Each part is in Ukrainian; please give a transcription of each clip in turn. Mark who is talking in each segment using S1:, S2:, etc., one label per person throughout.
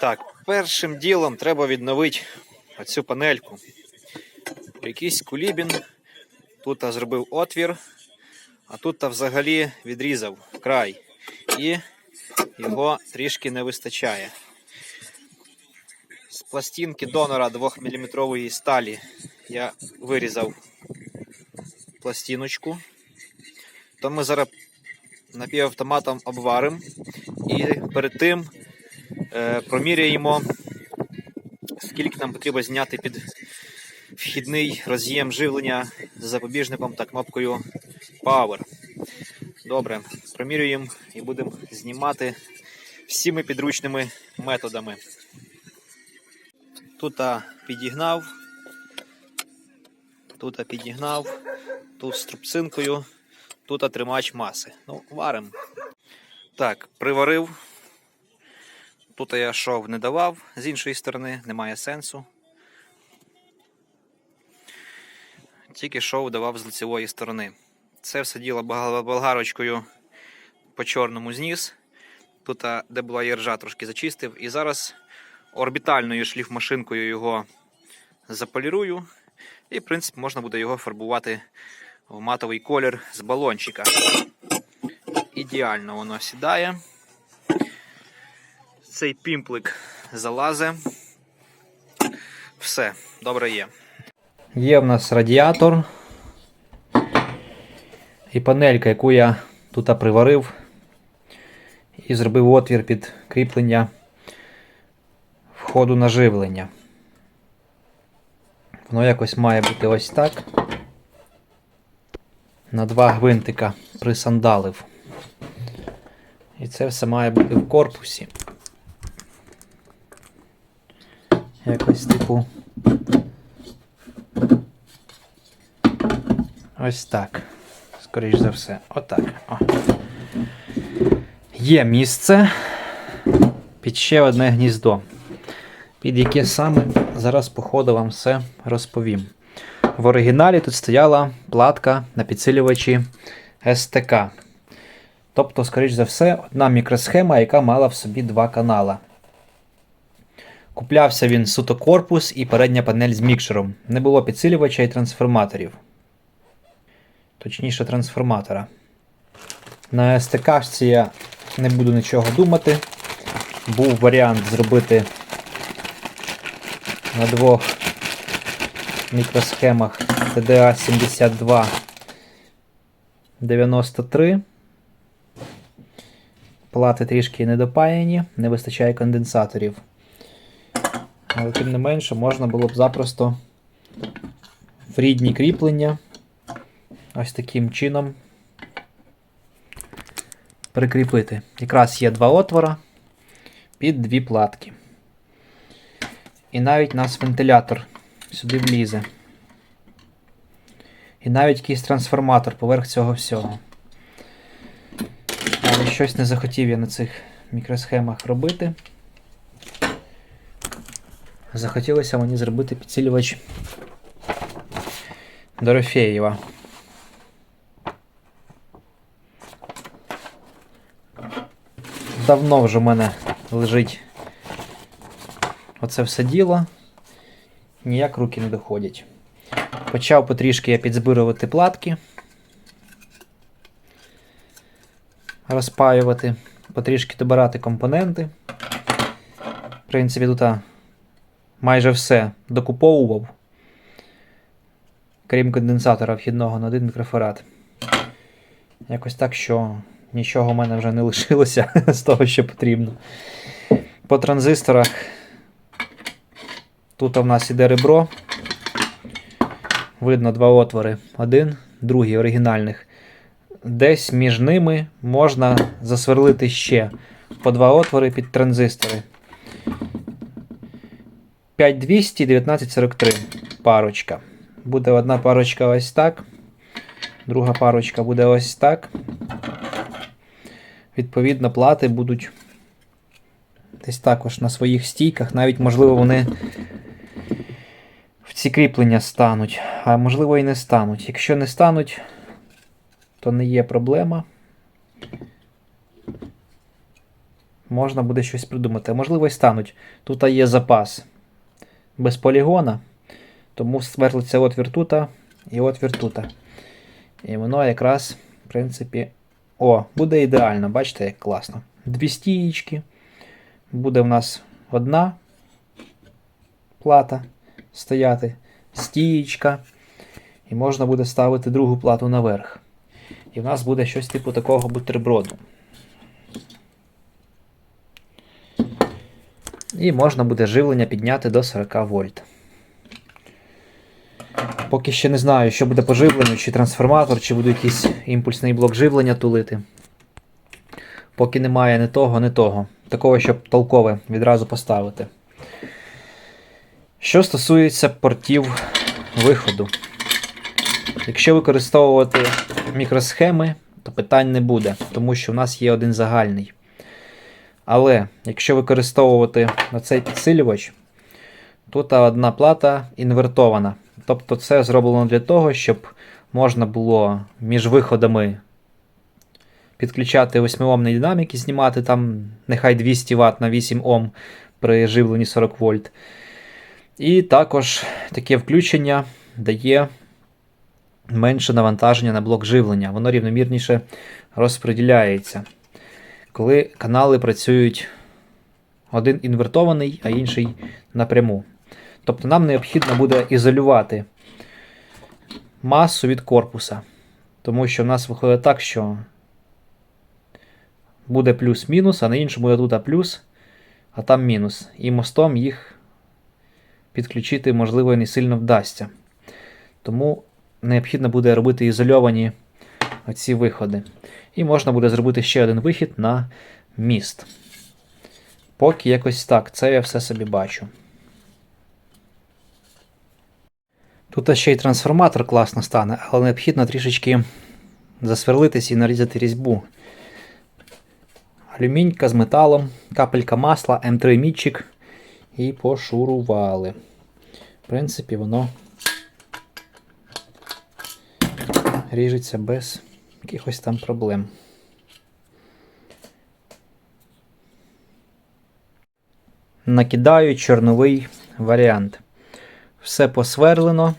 S1: Так, першим ділом треба відновити оцю панельку. Якийсь кулібін тут зробив отвір, а тут взагалі відрізав край. І його трішки не вистачає. З пластинки донора 2-мм сталі я вирізав пластиночку. То ми зараз напівавтоматом обваримо і перед тим проміряємо, скільки нам потрібно зняти під вхідний роз'єм живлення з запобіжником та кнопкою Power. Добре, промірюємо і будемо знімати всіми підручними методами. Тут підігнав, тут підігнав, тут з трубцинкою, тут тримач маси. Ну, варимо. Так, приварив. Тут я шов не давав з іншої сторони, немає сенсу. Тільки шов давав з лицевої сторони. Це все діло болгарочкою по чорному зніс. Тут, де була іржа, трошки зачистив. І зараз орбітальною шліфмашинкою його заполірую. І, в принципі, можна буде його фарбувати в матовий колір з балончика. Ідеально воно сідає. Цей пімплик залазе. Все, добре є. Є в нас радіатор і панелька, яку я тут приварив і зробив отвір під кріплення входу на живлення. Воно якось має бути ось так. На два гвинтика присандалив. І це все має бути в корпусі. Якось типу. Ось так. Скоріш за все. Отак. О. Є місце під ще одне гніздо. Під яке саме зараз по ходу вам все розповім. В оригіналі тут стояла платка на підсилювачі СТК. Тобто, скоріш за все, одна мікросхема, яка мала в собі два канала. Куплявся він суто корпус і передня панель з мікшером. Не було підсилювача і трансформаторів. Точніше, трансформатора. На СТК я не буду нічого думати. Був варіант зробити на двох мікросхемах TDA 7293. Плати трішки недопаяні, не вистачає конденсаторів. Але тим не менше можна було б запросто в рідні кріплення ось таким чином прикріпити. Якраз є два отвора під дві платки. І навіть нас вентилятор сюди влізе. І навіть якийсь трансформатор поверх цього всього. Але щось не захотів я на цих мікросхемах робити. Захотілося мені зробити підсилювач Дорофеєва. Давно вже в мене лежить оце все діло. Ніяк руки не доходять. Почав потрішки я підзбирувати платки. Розпаювати, потрішки добирати компоненти. В принципі, тут майже все докуповував, крім конденсатора вхідного на один мікрофарад. Якось так, що нічого в мене вже не лишилося з того, що потрібно. По транзисторах тут у нас іде ребро. Видно два отвори. Один, другий оригінальних. Десь між ними можна засверлити ще по два отвори під транзистори. 5200 1943 парочка. Буде одна парочка ось так. Друга парочка буде ось так. Відповідно, плати будуть десь також на своїх стійках. Навіть, можливо, вони в ці кріплення стануть, а можливо і не стануть. Якщо не стануть, то не є проблема. можна буде щось придумати. Можливо, й стануть. Тут є запас без полігона, тому сверлиться отвір тут і отвір тут. І воно якраз, в принципі, о, буде ідеально, бачите, як класно. Дві стієчки. Буде в нас одна плата стояти, стієчка. І можна буде ставити другу плату наверх. І в нас буде щось типу такого бутерброду. І можна буде живлення підняти до 40 вольт. Поки ще не знаю, що буде по живленню, чи трансформатор, чи буде якийсь імпульсний блок живлення тулити. Поки немає ні того, ні того. Такого, щоб толкове відразу поставити. Що стосується портів виходу. Якщо використовувати мікросхеми, то питань не буде, тому що в нас є один загальний. Але якщо використовувати цей підсилювач, тут одна плата інвертована. Тобто це зроблено для того, щоб можна було між виходами підключати 8-омний динамік і знімати там нехай 200 Вт на 8 Ом при живленні 40 вольт. І також таке включення дає менше навантаження на блок живлення. Воно рівномірніше розподіляється. Коли канали працюють один інвертований, а інший напряму. Тобто нам необхідно буде ізолювати масу від корпуса. Тому що в нас виходить так, що буде плюс-мінус, а на іншому буде тут плюс, а там мінус. І мостом їх підключити, можливо, і не сильно вдасться. Тому необхідно буде робити ізольовані оці виходи. І можна буде зробити ще один вихід на міст. Поки якось так, це я все собі бачу. Тут ще й трансформатор класно стане, але необхідно трішечки засверлитись і нарізати різьбу. Алюмінька з металом, капелька масла, М3 мітчик і пошурували. В принципі, воно ріжеться без якихось там проблем. Накидаю чорновий варіант. Все посверлено,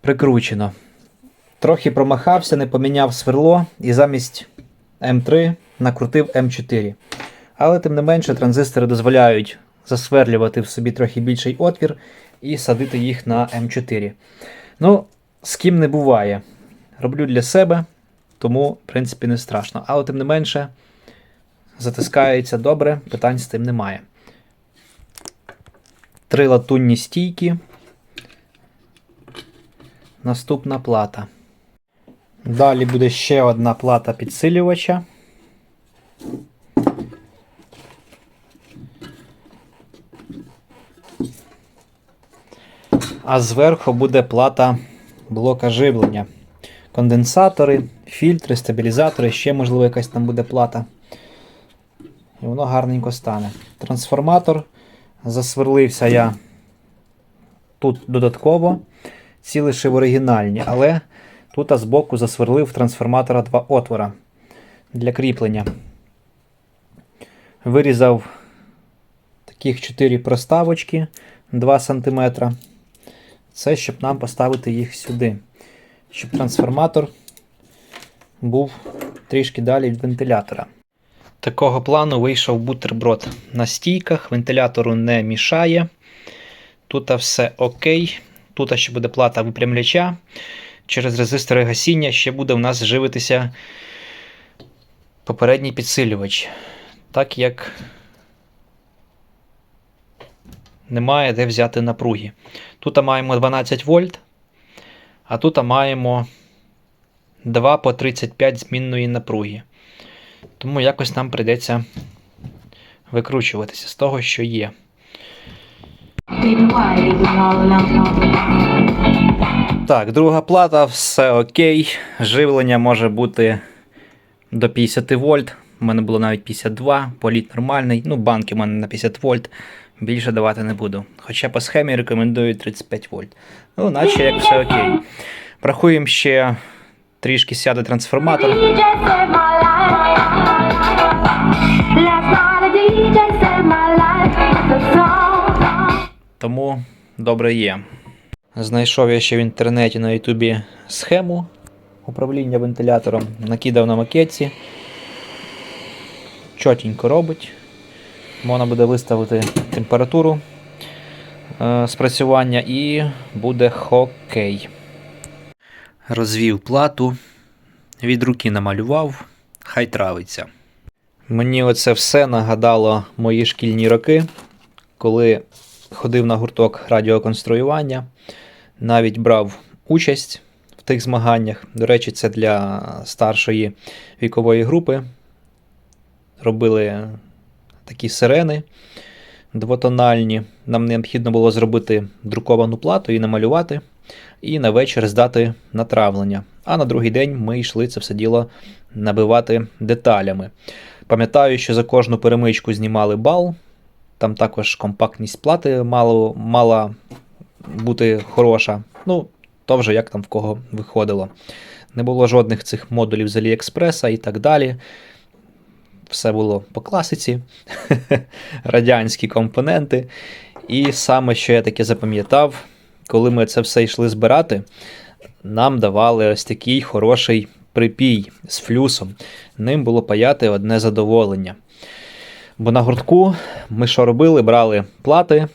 S1: прикручено. Трохи промахався, не поміняв сверло і замість М3 накрутив М4. Але, тим не менше, транзистори дозволяють засверлювати в собі трохи більший отвір і садити їх на М4. Ну, з ким не буває. Роблю для себе, тому, в принципі, не страшно. Але, тим не менше, затискається добре, питань з тим немає. Три латунні стійки. Наступна плата. Далі буде ще одна плата підсилювача. А зверху буде плата блока живлення. Конденсатори, фільтри, стабілізатори, ще, можливо, якась там буде плата. І воно гарненько стане. Трансформатор. Засверлився я тут додатково. Ці лише в оригінальні, але тут збоку засверлив трансформатора два отвора для кріплення. Вирізав таких 4 проставочки 2 см. Це щоб нам поставити їх сюди. Щоб трансформатор був трішки далі від вентилятора. Такого плану вийшов бутерброд на стійках, вентилятору не мішає. Тут все окей. Тут ще буде плата випрямляча. Через резистори гасіння ще буде у нас живитися попередній підсилювач. Так як немає де взяти напруги. Тут маємо 12 вольт, а тут маємо 2 по 35 змінної напруги. Тому якось нам прийдеться викручуватися з того, що є. Так, друга плата, все окей. Живлення може бути до 50 вольт. У мене було навіть 52, політ нормальний. Ну, банки у мене на 50 вольт. Більше давати не буду. Хоча по схемі рекомендую 35 вольт. Ну, наче як все окей. Врахуємо ще трішки сяде трансформатор. Тому добре є. Знайшов я ще в інтернеті на Ютубі схему управління вентилятором, накидав на макетці. Чотенько робить. Можна буде виставити температуру е, спрацювання і буде хокей. Розвів плату, від руки намалював, хай травиться. Мені оце все нагадало мої шкільні роки, коли ходив на гурток радіоконструювання, навіть брав участь в тих змаганнях. До речі, це для старшої вікової групи. Робили такі сирени двотональні. Нам необхідно було зробити друковану плату і намалювати, і на вечір здати натравлення. А на другий день ми йшли це все діло набивати деталями. Пам'ятаю, що за кожну перемичку знімали бал. Там також компактність плати мало, мала бути хороша. Ну, то вже як там в кого виходило. Не було жодних цих модулів з Аліекспреса і так далі. Все було по класиці, радянські компоненти. І саме, що я таке запам'ятав, коли ми це все йшли збирати, нам давали ось такий хороший припій з флюсом. Ним було паяти одне задоволення. Бо на гуртку ми що робили? Брали плати,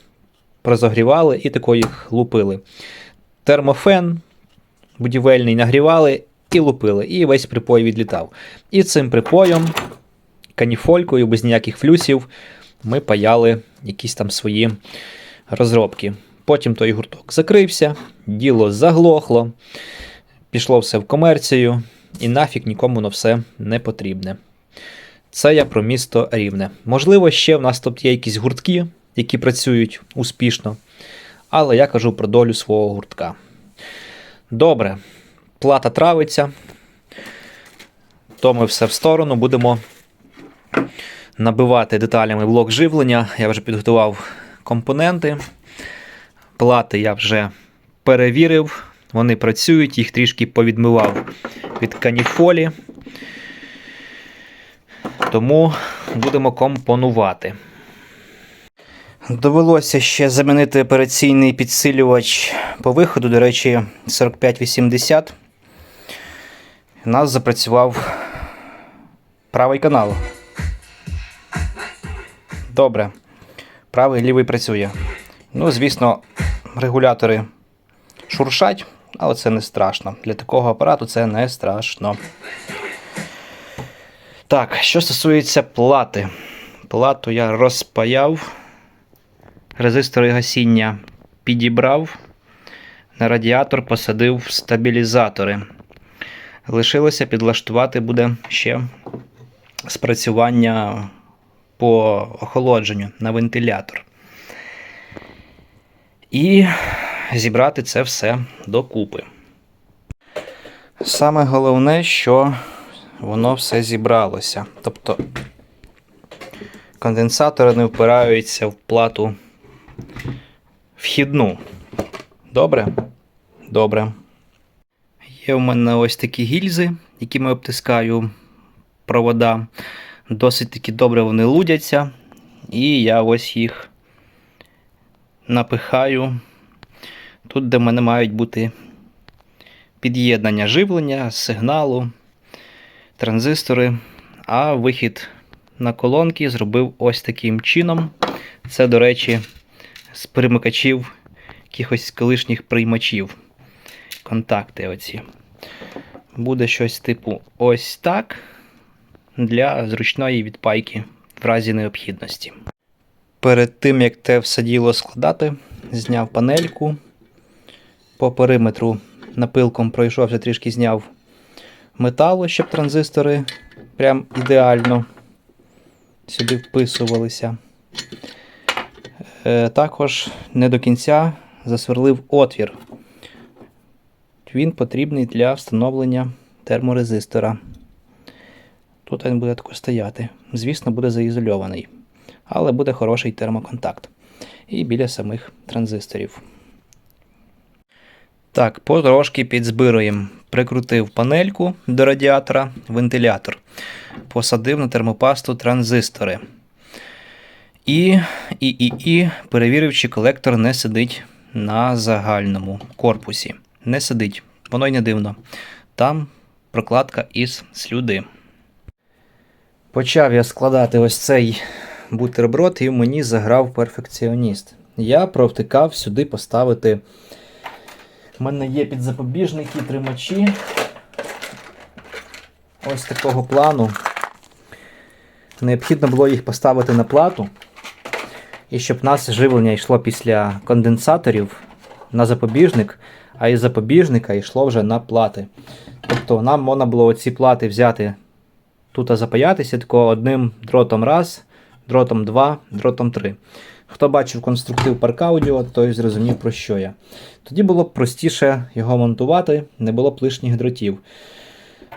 S1: розогрівали і тако їх лупили. Термофен будівельний нагрівали і лупили, і весь припой відлітав. І цим припоєм, каніфолькою, без ніяких флюсів, ми паяли якісь там свої розробки. Потім той гурток закрився, діло заглохло, пішло все в комерцію, і нафіг нікому воно все не потрібне. Це я про місто Рівне. Можливо, ще в нас тут є якісь гуртки, які працюють успішно, але я кажу про долю свого гуртка. Добре, плата травиться, то ми все в сторону будемо набивати деталями блок живлення. Я вже підготував компоненти. Плати я вже перевірив, вони працюють, їх трішки повідмивав від каніфолі. Тому будемо компонувати. Довелося ще замінити операційний підсилювач по виходу, до речі, 4580. У нас запрацював правий канал. Добре. Правий лівий працює. Ну, звісно, регулятори шуршать, але це не страшно. Для такого апарату це не страшно. Так, що стосується плати. Плату я розпаяв, резистори гасіння підібрав, на радіатор посадив стабілізатори. Лишилося підлаштувати буде ще спрацювання по охолодженню на вентилятор. І зібрати це все докупи. Саме головне, що воно все зібралося. Тобто конденсатори не впираються в плату вхідну. Добре? Добре. Є в мене ось такі гільзи, якими обтискаю провода. Досить таки добре вони лудяться. І я ось їх напихаю тут, де в мене мають бути під'єднання живлення, сигналу, транзистори, а вихід на колонки зробив ось таким чином. Це, до речі, з перемикачів якихось колишніх приймачів. Контакти оці. Буде щось типу ось так для зручної відпайки в разі необхідності. Перед тим, як те все діло складати, зняв панельку. По периметру напилком пройшовся, трішки зняв металу, щоб транзистори прям ідеально сюди вписувалися. Е, також не до кінця засверлив отвір. Він потрібний для встановлення терморезистора. Тут він буде тако стояти. Звісно, буде заізольований, але буде хороший термоконтакт. І біля самих транзисторів. Так, потрошки підзбируємо прикрутив панельку до радіатора, вентилятор, посадив на термопасту транзистори. І, і, і, і перевірив, чи колектор не сидить на загальному корпусі. Не сидить, воно й не дивно. Там прокладка із слюди. Почав я складати ось цей бутерброд, і мені заграв перфекціоніст. Я провтикав сюди поставити. У мене є підзапобіжники, тримачі. Ось такого плану. Необхідно було їх поставити на плату. І щоб нас живлення йшло після конденсаторів на запобіжник, а із запобіжника йшло вже на плати. Тобто нам можна було оці плати взяти тут запаятися тако одним дротом раз, дротом 2, дротом 3. Хто бачив конструктив Audio, той зрозумів про що я. Тоді було б простіше його монтувати, не було б лишніх дротів.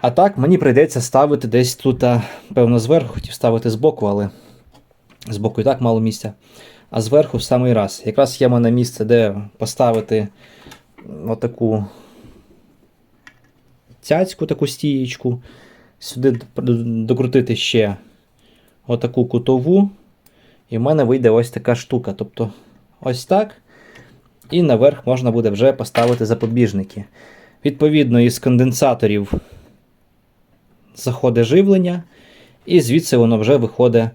S1: А так, мені прийдеться ставити десь тут, певно, зверху, хотів ставити збоку, але збоку і так мало місця. А зверху в самий раз. Якраз є мене місце, де поставити отаку цяцьку, таку стієчку. Сюди докрутити ще отаку кутову. І в мене вийде ось така штука. Тобто ось так. І наверх можна буде вже поставити запобіжники. Відповідно, із конденсаторів заходить живлення, і звідси воно вже виходить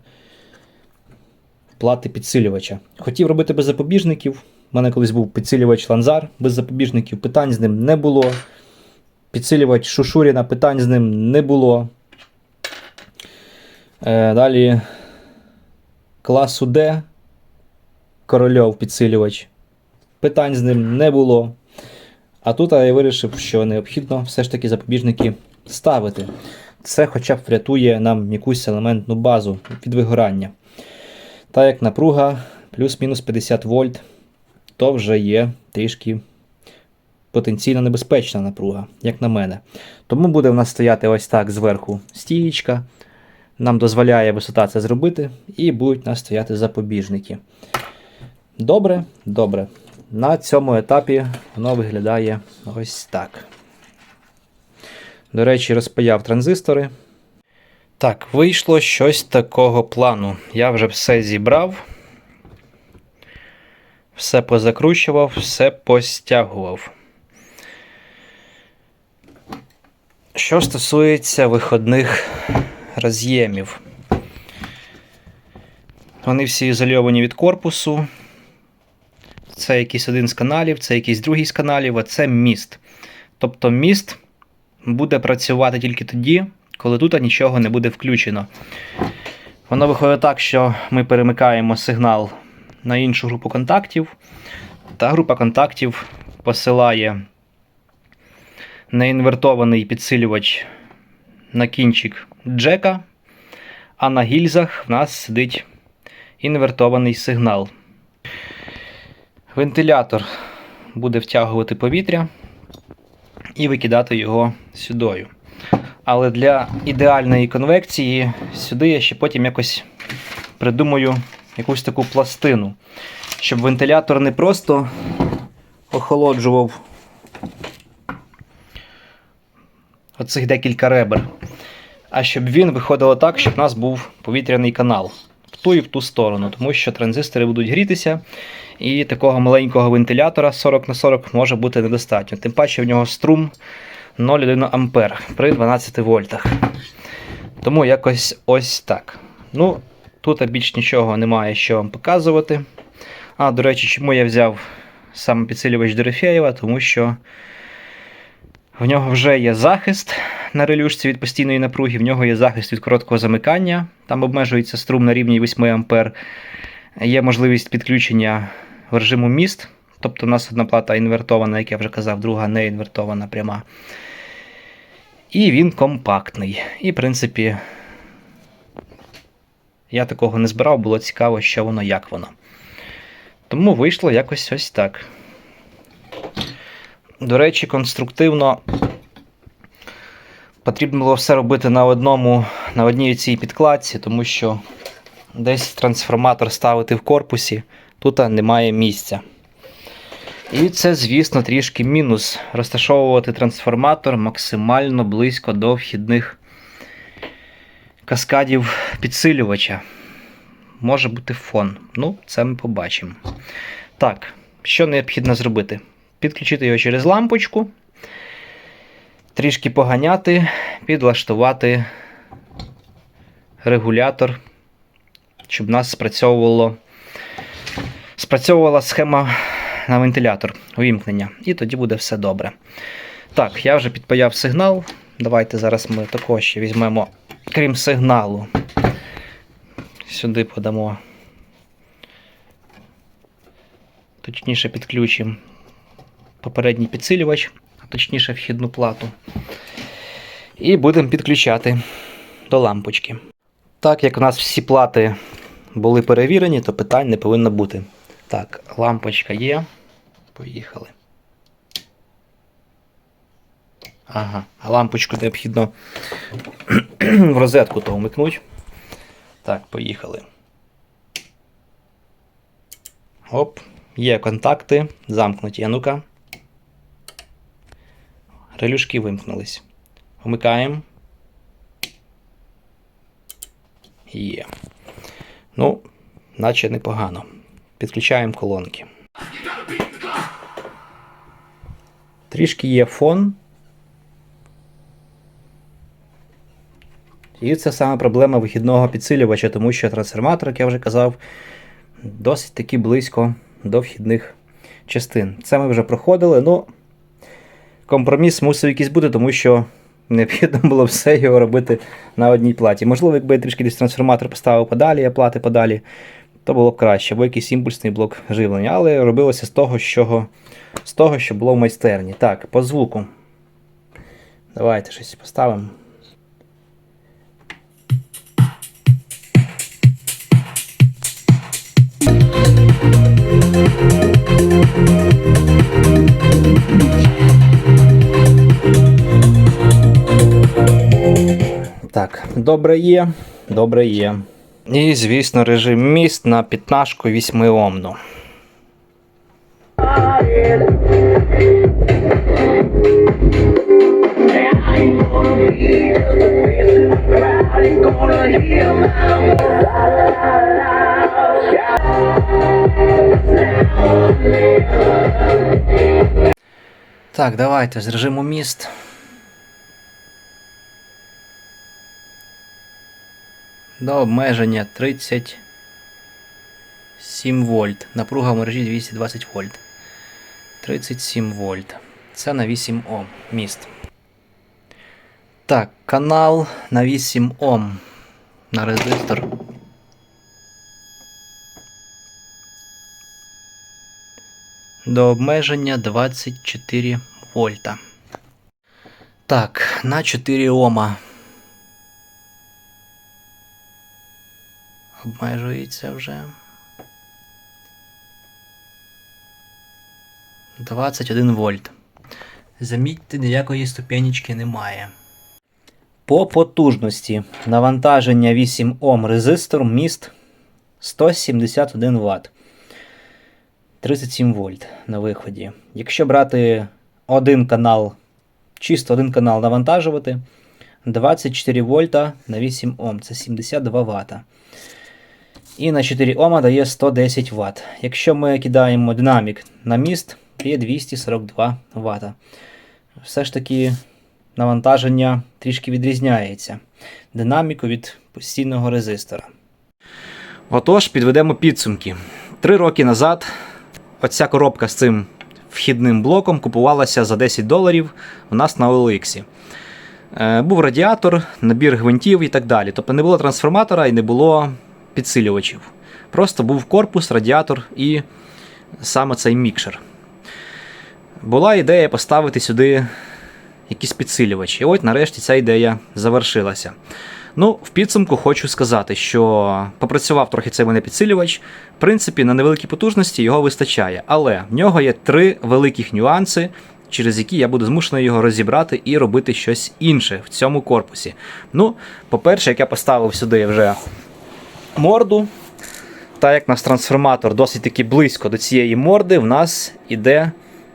S1: плати підсилювача. Хотів робити без запобіжників. У мене колись був підсилювач Ланзар без запобіжників, питань з ним не було. Підсилювач Шушуріна, питань з ним не було. Е, далі класу D Корольов підсилювач. Питань з ним не було. А тут я вирішив, що необхідно все ж таки запобіжники ставити. Це хоча б врятує нам якусь елементну базу від вигорання. Так як напруга плюс-мінус 50 вольт, то вже є трішки потенційно небезпечна напруга, як на мене. Тому буде в нас стояти ось так зверху стієчка. Нам дозволяє висота це зробити, і будуть нас стояти запобіжники. Добре, добре. На цьому етапі воно виглядає ось так. До речі, розпаяв транзистори. Так, вийшло щось такого плану. Я вже все зібрав, все позакручував, все постягував. Що стосується виходних роз'ємів, вони всі ізольовані від корпусу. Це якийсь один з каналів, це якийсь другий з каналів, а це міст. Тобто міст буде працювати тільки тоді, коли тут нічого не буде включено. Воно виходить так, що ми перемикаємо сигнал на іншу групу контактів, та група контактів посилає неінвертований підсилювач на кінчик джека, а на гільзах в нас сидить інвертований сигнал. Вентилятор буде втягувати повітря і викидати його сюдою. Але для ідеальної конвекції сюди я ще потім якось придумаю якусь таку пластину, щоб вентилятор не просто охолоджував оцих декілька ребер, а щоб він виходило так, щоб в нас був повітряний канал в ту і в ту сторону, тому що транзистори будуть грітися, і такого маленького вентилятора 40 на 40 може бути недостатньо. Тим паче в нього струм 0,1 ампер при 12 вольтах. Тому якось ось так. Ну, тут більш нічого немає що вам показувати. А, до речі, чому я взяв саме підсилювач Дорофєєва? Тому що в нього вже є захист на релюшці від постійної напруги, в нього є захист від короткого замикання, там обмежується струм на рівні 8 А. Є можливість підключення в режиму міст. Тобто у нас одна плата інвертована, як я вже казав, друга не інвертована пряма. І він компактний. І, в принципі, я такого не збирав, було цікаво, що воно, як воно. Тому вийшло якось ось так. До речі, конструктивно потрібно було все робити на одному, на одній цій підкладці, тому що десь трансформатор ставити в корпусі, тут немає місця. І це, звісно, трішки мінус. Розташовувати трансформатор максимально близько до вхідних каскадів підсилювача. Може бути фон. Ну, це ми побачимо. Так, що необхідно зробити? Підключити його через лампочку, трішки поганяти, підлаштувати регулятор, щоб у нас спрацьовувало, спрацьовувала схема на вентилятор увімкнення. І тоді буде все добре. Так, я вже підпаяв сигнал. Давайте зараз ми також ще візьмемо, крім сигналу. Сюди подамо. Точніше підключимо попередній підсилювач, а точніше вхідну плату. І будемо підключати до лампочки. Так як у нас всі плати були перевірені, то питань не повинно бути. Так, лампочка є. Поїхали. Ага, а лампочку необхідно в розетку то вмикнути. Так, поїхали. Оп, є контакти, замкнуті. А ну-ка. Релюшки вимкнулись. Вмикаємо. Є. Ну, наче непогано. Підключаємо колонки. Трішки є фон. І це саме проблема вихідного підсилювача, тому що трансформатор, як я вже казав, досить таки близько до вхідних частин. Це ми вже проходили, ну компроміс мусив якийсь бути, тому що необхідно було все його робити на одній платі. Можливо, якби я трішки десь трансформатор поставив подалі, а плати подалі, то було б краще, або якийсь імпульсний блок живлення. Але робилося з того, що, з того, що було в майстерні. Так, по звуку. Давайте щось поставимо. Так, добре є, добре є. І, звісно, режим міст на 15 8 омну. Так, давайте з режиму міст. До обмеження 37 вольт. Напруга в мережі 220 вольт. 37 вольт. Це на 8 Ом. Міст. Так, канал на 8 Ом. На резистор. До обмеження 24 вольта. Так, на 4 Ома. Обмежується вже. 21 вольт. Замітьте, ніякої ступенечки немає. По потужності навантаження 8 Ом резистор міст 171 Вт. 37 вольт на виході. Якщо брати один канал, чисто один канал навантажувати, 24 вольта на 8 Ом, це 72 Вт. І на 4 Ома дає 110 Вт. Якщо ми кидаємо динамік на міст, є 242 Вт. Все ж таки навантаження трішки відрізняється. Динаміку від постійного резистора. Отож, підведемо підсумки. Три роки назад оця коробка з цим вхідним блоком купувалася за 10 доларів у нас на OLX. Е, Був радіатор, набір гвинтів і так далі. Тобто не було трансформатора і не було підсилювачів. Просто був корпус, радіатор і саме цей мікшер. Була ідея поставити сюди якийсь підсилювач. І от нарешті ця ідея завершилася. Ну, в підсумку хочу сказати, що попрацював трохи цей мене підсилювач. В принципі, на невеликій потужності його вистачає. Але в нього є три великих нюанси, через які я буду змушений його розібрати і робити щось інше в цьому корпусі. Ну, по-перше, як я поставив сюди вже морду, так як нас трансформатор досить таки близько до цієї морди, в нас іде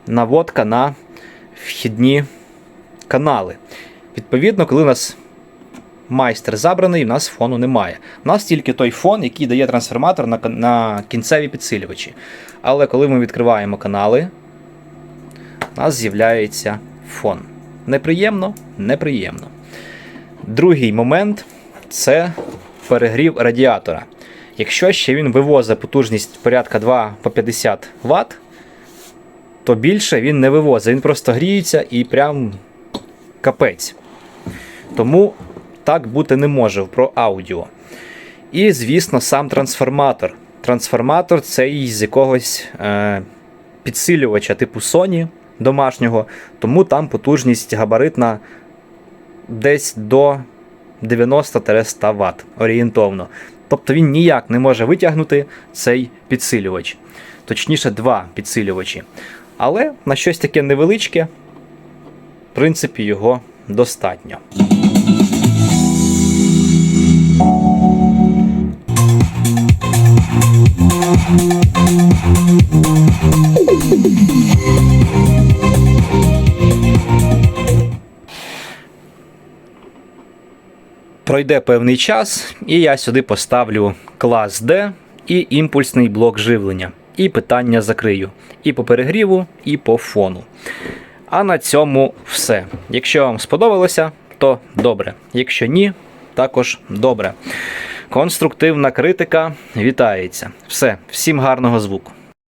S1: наводка на вхідні канали. Відповідно, коли у нас майстер забраний, у нас фону немає. У нас тільки той фон, який дає трансформатор на, на кінцеві підсилювачі. Але коли ми відкриваємо канали, у нас з'являється фон. Неприємно? Неприємно. Другий момент це перегрів радіатора. Якщо ще він вивозить потужність порядка 2 по 50 Вт, то більше він не вивозить. Він просто гріється і прям капець. Тому так бути не може про аудіо. І, звісно, сам трансформатор. Трансформатор це із якогось е, підсилювача типу Sony домашнього, тому там потужність габаритна десь до 90-100 Вт орієнтовно. Тобто він ніяк не може витягнути цей підсилювач. Точніше, два підсилювачі. Але на щось таке невеличке, в принципі, його достатньо. Пройде певний час, і я сюди поставлю клас D і імпульсний блок живлення. І питання закрию. І по перегріву, і по фону. А на цьому все. Якщо вам сподобалося, то добре. Якщо ні, також добре. Конструктивна критика вітається. Все, всім гарного звуку.